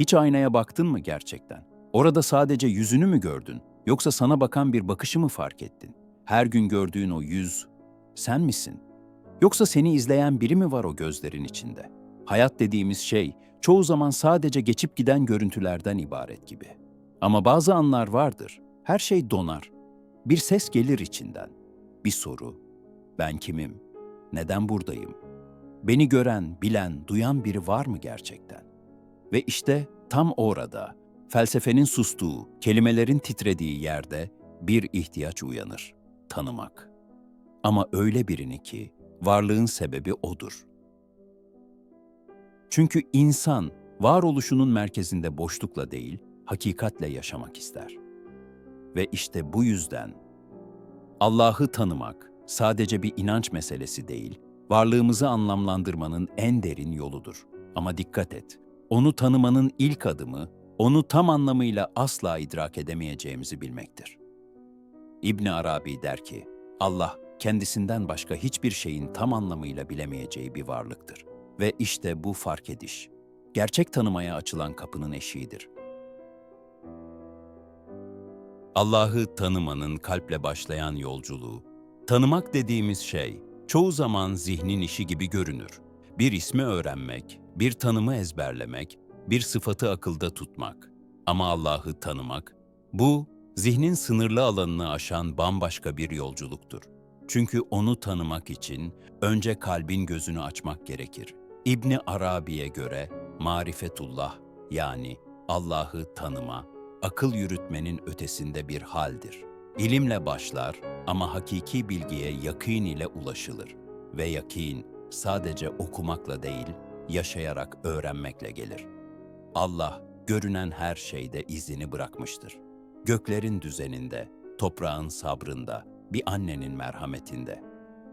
Hiç aynaya baktın mı gerçekten? Orada sadece yüzünü mü gördün? Yoksa sana bakan bir bakışı mı fark ettin? Her gün gördüğün o yüz, sen misin? Yoksa seni izleyen biri mi var o gözlerin içinde? Hayat dediğimiz şey, çoğu zaman sadece geçip giden görüntülerden ibaret gibi. Ama bazı anlar vardır, her şey donar. Bir ses gelir içinden. Bir soru, ben kimim? Neden buradayım? Beni gören, bilen, duyan biri var mı gerçekten? Ve işte tam orada, felsefenin sustuğu, kelimelerin titrediği yerde bir ihtiyaç uyanır. Tanımak. Ama öyle birini ki varlığın sebebi odur. Çünkü insan varoluşunun merkezinde boşlukla değil, hakikatle yaşamak ister. Ve işte bu yüzden Allah'ı tanımak sadece bir inanç meselesi değil, varlığımızı anlamlandırmanın en derin yoludur. Ama dikkat et, onu tanımanın ilk adımı, onu tam anlamıyla asla idrak edemeyeceğimizi bilmektir. İbn Arabi der ki, Allah kendisinden başka hiçbir şeyin tam anlamıyla bilemeyeceği bir varlıktır. Ve işte bu fark ediş, gerçek tanımaya açılan kapının eşiğidir. Allah'ı tanımanın kalple başlayan yolculuğu, tanımak dediğimiz şey çoğu zaman zihnin işi gibi görünür. Bir ismi öğrenmek, bir tanımı ezberlemek, bir sıfatı akılda tutmak. Ama Allah'ı tanımak, bu zihnin sınırlı alanını aşan bambaşka bir yolculuktur. Çünkü onu tanımak için önce kalbin gözünü açmak gerekir. İbni Arabi'ye göre marifetullah yani Allah'ı tanıma, akıl yürütmenin ötesinde bir haldir. İlimle başlar ama hakiki bilgiye yakîn ile ulaşılır ve yakîn sadece okumakla değil, yaşayarak öğrenmekle gelir. Allah görünen her şeyde izini bırakmıştır. Göklerin düzeninde, toprağın sabrında, bir annenin merhametinde.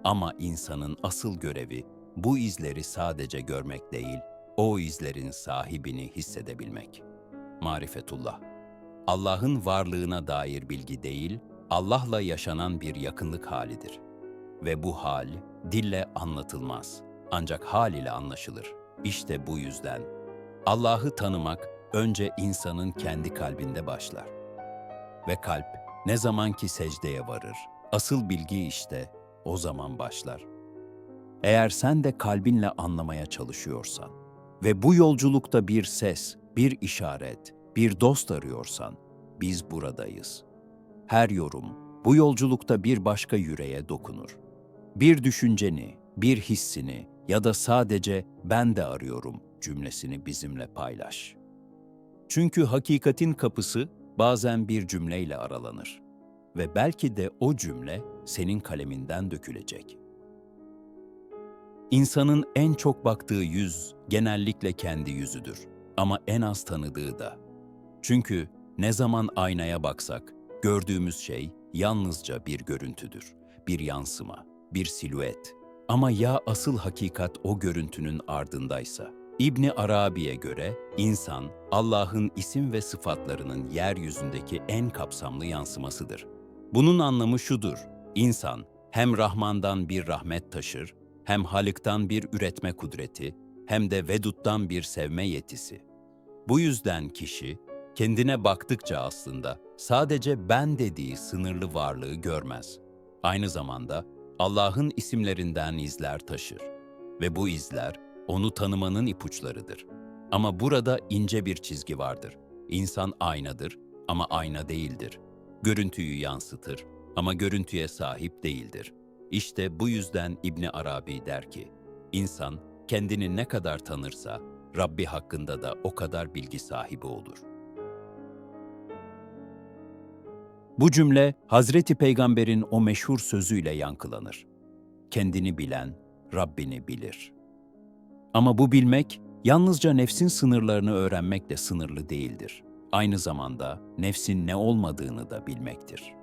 Ama insanın asıl görevi bu izleri sadece görmek değil, o izlerin sahibini hissedebilmek. Marifetullah. Allah'ın varlığına dair bilgi değil, Allah'la yaşanan bir yakınlık halidir. Ve bu hal dille anlatılmaz, ancak hal ile anlaşılır. İşte bu yüzden Allah'ı tanımak önce insanın kendi kalbinde başlar. Ve kalp ne zaman ki secdeye varır, asıl bilgi işte o zaman başlar. Eğer sen de kalbinle anlamaya çalışıyorsan ve bu yolculukta bir ses, bir işaret, bir dost arıyorsan, biz buradayız. Her yorum bu yolculukta bir başka yüreğe dokunur. Bir düşünceni, bir hissini ya da sadece ben de arıyorum cümlesini bizimle paylaş. Çünkü hakikatin kapısı bazen bir cümleyle aralanır ve belki de o cümle senin kaleminden dökülecek. İnsanın en çok baktığı yüz genellikle kendi yüzüdür ama en az tanıdığı da. Çünkü ne zaman aynaya baksak gördüğümüz şey yalnızca bir görüntüdür, bir yansıma, bir silüet. Ama ya asıl hakikat o görüntünün ardındaysa? İbni Arabi'ye göre insan Allah'ın isim ve sıfatlarının yeryüzündeki en kapsamlı yansımasıdır. Bunun anlamı şudur. İnsan hem Rahman'dan bir rahmet taşır, hem Halık'tan bir üretme kudreti, hem de Vedut'tan bir sevme yetisi. Bu yüzden kişi kendine baktıkça aslında sadece ben dediği sınırlı varlığı görmez. Aynı zamanda Allah'ın isimlerinden izler taşır ve bu izler onu tanımanın ipuçlarıdır. Ama burada ince bir çizgi vardır. İnsan aynadır ama ayna değildir. Görüntüyü yansıtır ama görüntüye sahip değildir. İşte bu yüzden İbni Arabi der ki, insan kendini ne kadar tanırsa Rabbi hakkında da o kadar bilgi sahibi olur. Bu cümle Hazreti Peygamber'in o meşhur sözüyle yankılanır. Kendini bilen Rabbini bilir. Ama bu bilmek yalnızca nefsin sınırlarını öğrenmekle sınırlı değildir. Aynı zamanda nefsin ne olmadığını da bilmektir.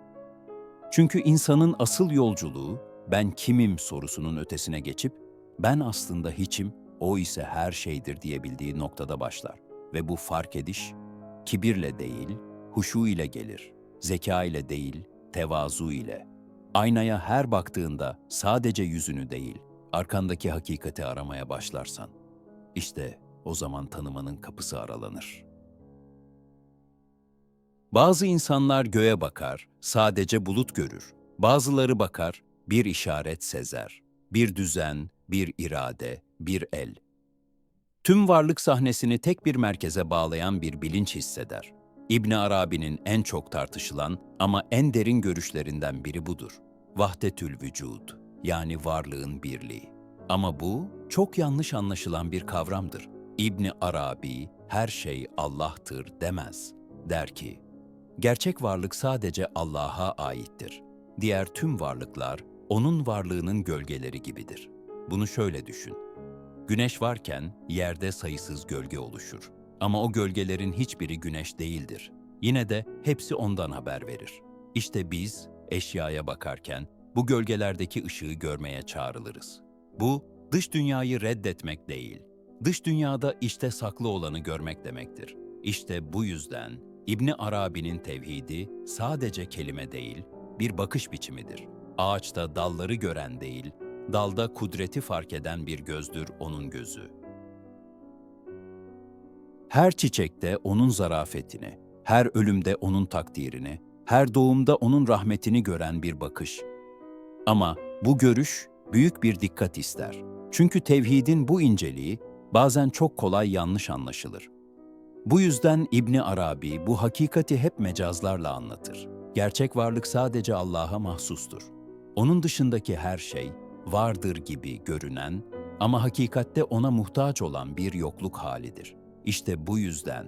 Çünkü insanın asıl yolculuğu ben kimim sorusunun ötesine geçip ben aslında hiçim, o ise her şeydir diyebildiği noktada başlar. Ve bu fark ediş kibirle değil, huşu ile gelir. Zeka ile değil, tevazu ile. Aynaya her baktığında sadece yüzünü değil, arkandaki hakikati aramaya başlarsan, işte o zaman tanımanın kapısı aralanır. Bazı insanlar göğe bakar, sadece bulut görür. Bazıları bakar, bir işaret sezer. Bir düzen, bir irade, bir el. Tüm varlık sahnesini tek bir merkeze bağlayan bir bilinç hisseder. İbn Arabi'nin en çok tartışılan ama en derin görüşlerinden biri budur. Vahdetül vücud, yani varlığın birliği. Ama bu çok yanlış anlaşılan bir kavramdır. İbn Arabi her şey Allah'tır demez. Der ki, gerçek varlık sadece Allah'a aittir. Diğer tüm varlıklar onun varlığının gölgeleri gibidir. Bunu şöyle düşün. Güneş varken yerde sayısız gölge oluşur. Ama o gölgelerin hiçbiri güneş değildir. Yine de hepsi ondan haber verir. İşte biz eşyaya bakarken bu gölgelerdeki ışığı görmeye çağrılırız. Bu dış dünyayı reddetmek değil, dış dünyada işte saklı olanı görmek demektir. İşte bu yüzden İbni Arabi'nin tevhidi sadece kelime değil, bir bakış biçimidir. Ağaçta dalları gören değil, dalda kudreti fark eden bir gözdür onun gözü. Her çiçekte onun zarafetini, her ölümde onun takdirini, her doğumda onun rahmetini gören bir bakış. Ama bu görüş büyük bir dikkat ister. Çünkü tevhidin bu inceliği bazen çok kolay yanlış anlaşılır. Bu yüzden İbni Arabi bu hakikati hep mecazlarla anlatır. Gerçek varlık sadece Allah'a mahsustur. Onun dışındaki her şey vardır gibi görünen ama hakikatte ona muhtaç olan bir yokluk halidir. İşte bu yüzden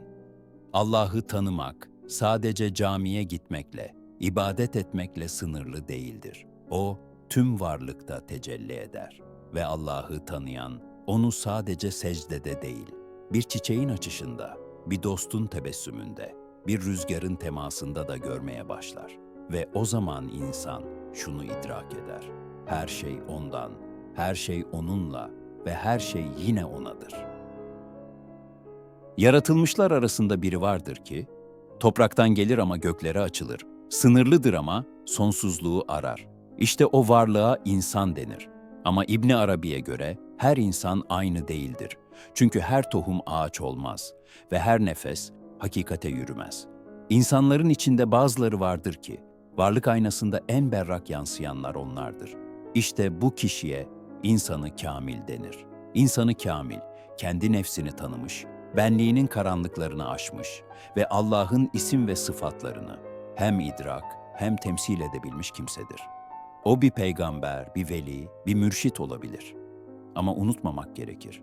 Allah'ı tanımak sadece camiye gitmekle, ibadet etmekle sınırlı değildir. O tüm varlıkta tecelli eder ve Allah'ı tanıyan onu sadece secdede değil, bir çiçeğin açışında, bir dostun tebessümünde, bir rüzgarın temasında da görmeye başlar. Ve o zaman insan şunu idrak eder. Her şey ondan, her şey onunla ve her şey yine onadır. Yaratılmışlar arasında biri vardır ki, topraktan gelir ama göklere açılır, sınırlıdır ama sonsuzluğu arar. İşte o varlığa insan denir. Ama İbni Arabi'ye göre her insan aynı değildir. Çünkü her tohum ağaç olmaz ve her nefes hakikate yürümez. İnsanların içinde bazıları vardır ki, varlık aynasında en berrak yansıyanlar onlardır. İşte bu kişiye insanı kamil denir. İnsanı kamil, kendi nefsini tanımış, benliğinin karanlıklarını aşmış ve Allah'ın isim ve sıfatlarını hem idrak hem temsil edebilmiş kimsedir. O bir peygamber, bir veli, bir mürşit olabilir. Ama unutmamak gerekir.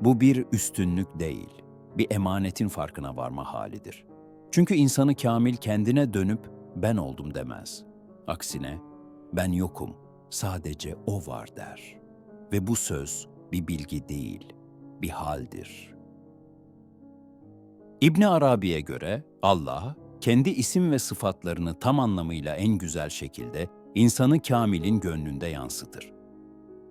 Bu bir üstünlük değil, bir emanetin farkına varma halidir. Çünkü insanı kamil kendine dönüp ben oldum demez. Aksine ben yokum, sadece o var der. Ve bu söz bir bilgi değil, bir haldir. İbni Arabi'ye göre Allah, kendi isim ve sıfatlarını tam anlamıyla en güzel şekilde insanı kamilin gönlünde yansıtır.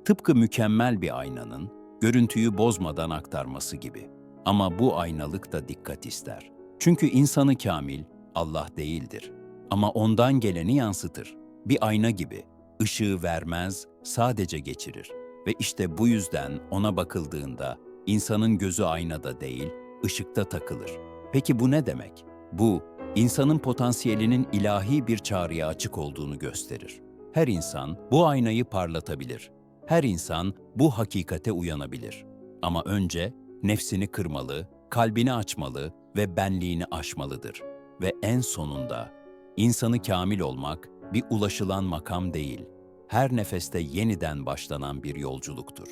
Tıpkı mükemmel bir aynanın görüntüyü bozmadan aktarması gibi. Ama bu aynalık da dikkat ister. Çünkü insanı kamil Allah değildir. Ama ondan geleni yansıtır. Bir ayna gibi. ışığı vermez, sadece geçirir. Ve işte bu yüzden ona bakıldığında insanın gözü aynada değil, ışıkta takılır. Peki bu ne demek? Bu, insanın potansiyelinin ilahi bir çağrıya açık olduğunu gösterir. Her insan bu aynayı parlatabilir. Her insan bu hakikate uyanabilir. Ama önce nefsini kırmalı, kalbini açmalı ve benliğini aşmalıdır. Ve en sonunda insanı kamil olmak bir ulaşılan makam değil, her nefeste yeniden başlanan bir yolculuktur.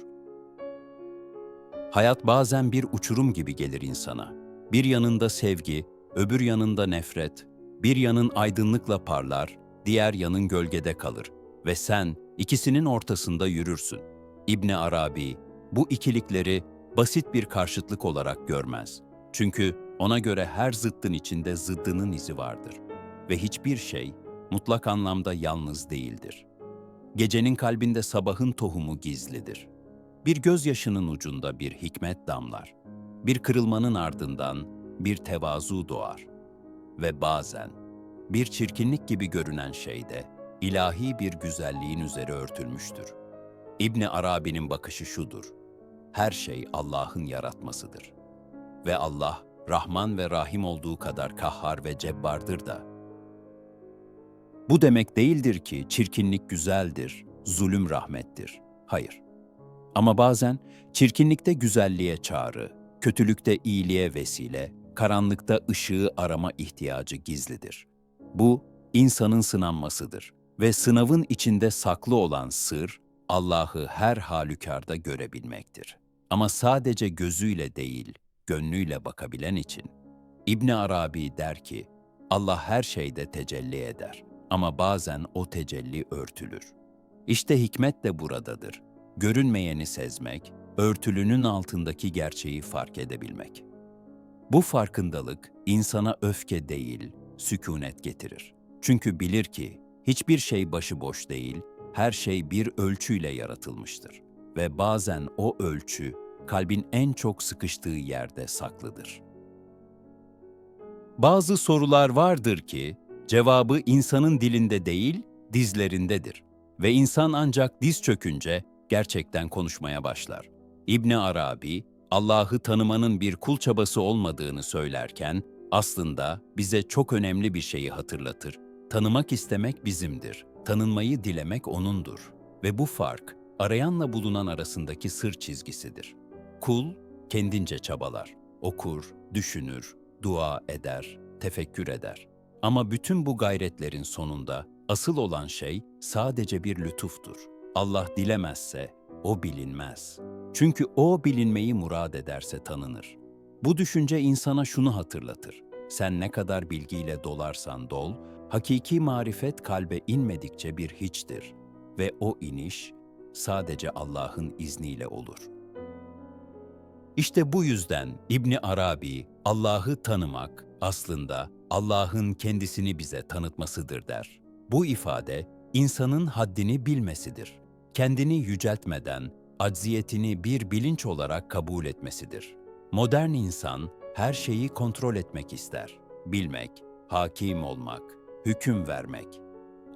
Hayat bazen bir uçurum gibi gelir insana. Bir yanında sevgi, öbür yanında nefret, bir yanın aydınlıkla parlar, diğer yanın gölgede kalır ve sen ikisinin ortasında yürürsün. İbni Arabi bu ikilikleri basit bir karşıtlık olarak görmez. Çünkü ona göre her zıttın içinde zıddının izi vardır ve hiçbir şey mutlak anlamda yalnız değildir. Gecenin kalbinde sabahın tohumu gizlidir. Bir gözyaşının ucunda bir hikmet damlar. Bir kırılmanın ardından bir tevazu doğar. Ve bazen bir çirkinlik gibi görünen şey de ilahi bir güzelliğin üzeri örtülmüştür. İbni Arabi'nin bakışı şudur. Her şey Allah'ın yaratmasıdır. Ve Allah Rahman ve Rahim olduğu kadar kahhar ve cebbardır da. Bu demek değildir ki çirkinlik güzeldir, zulüm rahmettir. Hayır. Ama bazen çirkinlikte güzelliğe çağrı, kötülükte iyiliğe vesile, karanlıkta ışığı arama ihtiyacı gizlidir. Bu, insanın sınanmasıdır ve sınavın içinde saklı olan sır, Allah'ı her halükarda görebilmektir. Ama sadece gözüyle değil, gönlüyle bakabilen için. İbni Arabi der ki, Allah her şeyde tecelli eder ama bazen o tecelli örtülür. İşte hikmet de buradadır. Görünmeyeni sezmek, örtülünün altındaki gerçeği fark edebilmek. Bu farkındalık insana öfke değil, sükunet getirir. Çünkü bilir ki hiçbir şey başıboş değil, her şey bir ölçüyle yaratılmıştır ve bazen o ölçü kalbin en çok sıkıştığı yerde saklıdır. Bazı sorular vardır ki cevabı insanın dilinde değil, dizlerindedir ve insan ancak diz çökünce gerçekten konuşmaya başlar. İbni Arabi, Allah'ı tanımanın bir kul çabası olmadığını söylerken aslında bize çok önemli bir şeyi hatırlatır. Tanımak istemek bizimdir, tanınmayı dilemek O'nundur. Ve bu fark, arayanla bulunan arasındaki sır çizgisidir. Kul, kendince çabalar, okur, düşünür, dua eder, tefekkür eder. Ama bütün bu gayretlerin sonunda asıl olan şey sadece bir lütuftur. Allah dilemezse o bilinmez. Çünkü o bilinmeyi murad ederse tanınır. Bu düşünce insana şunu hatırlatır. Sen ne kadar bilgiyle dolarsan dol, hakiki marifet kalbe inmedikçe bir hiçtir ve o iniş sadece Allah'ın izniyle olur. İşte bu yüzden İbni Arabi Allah'ı tanımak aslında Allah'ın kendisini bize tanıtmasıdır der. Bu ifade insanın haddini bilmesidir. Kendini yüceltmeden acziyetini bir bilinç olarak kabul etmesidir. Modern insan her şeyi kontrol etmek ister. Bilmek, hakim olmak, hüküm vermek.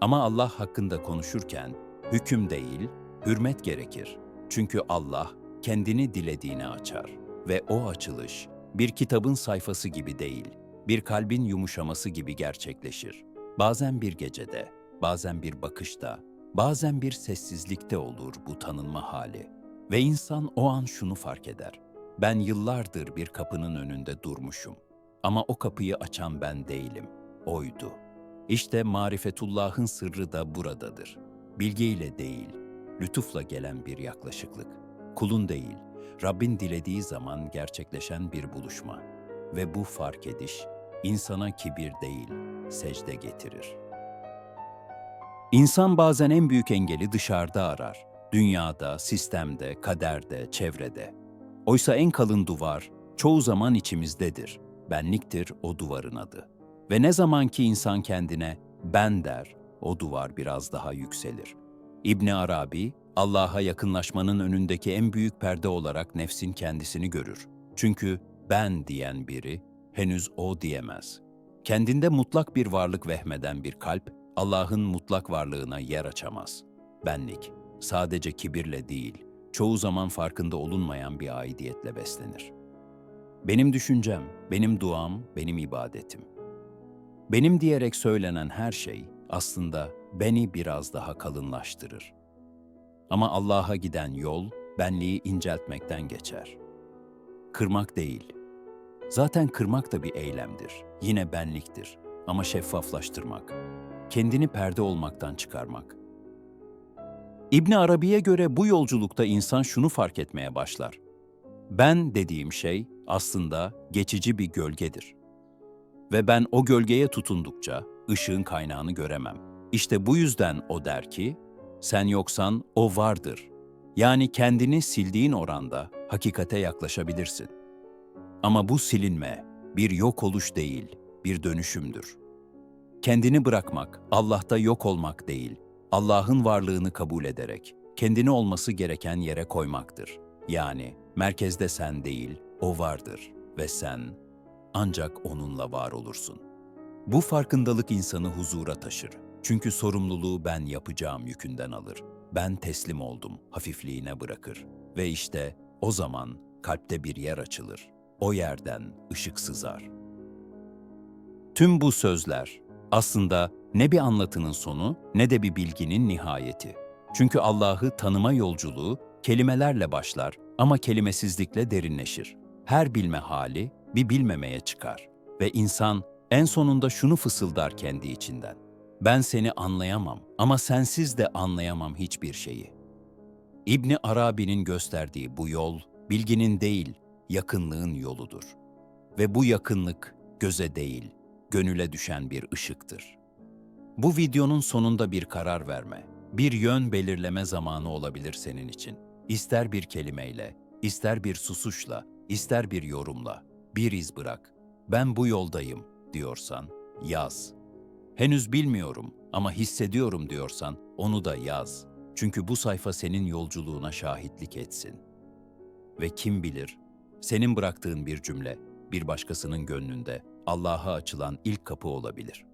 Ama Allah hakkında konuşurken hüküm değil, hürmet gerekir. Çünkü Allah kendini dilediğini açar ve o açılış bir kitabın sayfası gibi değil, bir kalbin yumuşaması gibi gerçekleşir. Bazen bir gecede, bazen bir bakışta, bazen bir sessizlikte olur bu tanınma hali. Ve insan o an şunu fark eder. Ben yıllardır bir kapının önünde durmuşum. Ama o kapıyı açan ben değilim. Oydu. İşte marifetullah'ın sırrı da buradadır. Bilgiyle değil, lütufla gelen bir yaklaşıklık. Kulun değil, Rabbin dilediği zaman gerçekleşen bir buluşma. Ve bu fark ediş, insana kibir değil, secde getirir. İnsan bazen en büyük engeli dışarıda arar. Dünyada, sistemde, kaderde, çevrede. Oysa en kalın duvar çoğu zaman içimizdedir. Benliktir o duvarın adı. Ve ne zaman ki insan kendine ben der, o duvar biraz daha yükselir. İbni Arabi, Allah'a yakınlaşmanın önündeki en büyük perde olarak nefsin kendisini görür. Çünkü ben diyen biri henüz o diyemez. Kendinde mutlak bir varlık vehmeden bir kalp, Allah'ın mutlak varlığına yer açamaz. Benlik, sadece kibirle değil, çoğu zaman farkında olunmayan bir aidiyetle beslenir. Benim düşüncem, benim duam, benim ibadetim. Benim diyerek söylenen her şey aslında beni biraz daha kalınlaştırır. Ama Allah'a giden yol benliği inceltmekten geçer. Kırmak değil. Zaten kırmak da bir eylemdir. Yine benliktir. Ama şeffaflaştırmak. Kendini perde olmaktan çıkarmak. İbni Arabi'ye göre bu yolculukta insan şunu fark etmeye başlar. Ben dediğim şey aslında geçici bir gölgedir. Ve ben o gölgeye tutundukça ışığın kaynağını göremem. İşte bu yüzden o der ki, sen yoksan o vardır. Yani kendini sildiğin oranda hakikate yaklaşabilirsin. Ama bu silinme bir yok oluş değil, bir dönüşümdür. Kendini bırakmak, Allah'ta yok olmak değil, Allah'ın varlığını kabul ederek kendini olması gereken yere koymaktır. Yani merkezde sen değil, o vardır ve sen ancak onunla var olursun. Bu farkındalık insanı huzura taşır. Çünkü sorumluluğu ben yapacağım yükünden alır. Ben teslim oldum, hafifliğine bırakır. Ve işte o zaman kalpte bir yer açılır. o yerden ışık sızar. Tüm bu sözler aslında ne bir anlatının sonu ne de bir bilginin nihayeti. Çünkü Allah'ı tanıma yolculuğu kelimelerle başlar ama kelimesizlikle derinleşir. Her bilme hali bir bilmemeye çıkar ve insan en sonunda şunu fısıldar kendi içinden. Ben seni anlayamam ama sensiz de anlayamam hiçbir şeyi. İbni Arabi'nin gösterdiği bu yol, bilginin değil, yakınlığın yoludur. Ve bu yakınlık göze değil, gönüle düşen bir ışıktır. Bu videonun sonunda bir karar verme, bir yön belirleme zamanı olabilir senin için. İster bir kelimeyle, ister bir susuşla, ister bir yorumla, bir iz bırak. Ben bu yoldayım diyorsan yaz. Henüz bilmiyorum ama hissediyorum diyorsan onu da yaz. Çünkü bu sayfa senin yolculuğuna şahitlik etsin. Ve kim bilir, senin bıraktığın bir cümle bir başkasının gönlünde Allah'a açılan ilk kapı olabilir.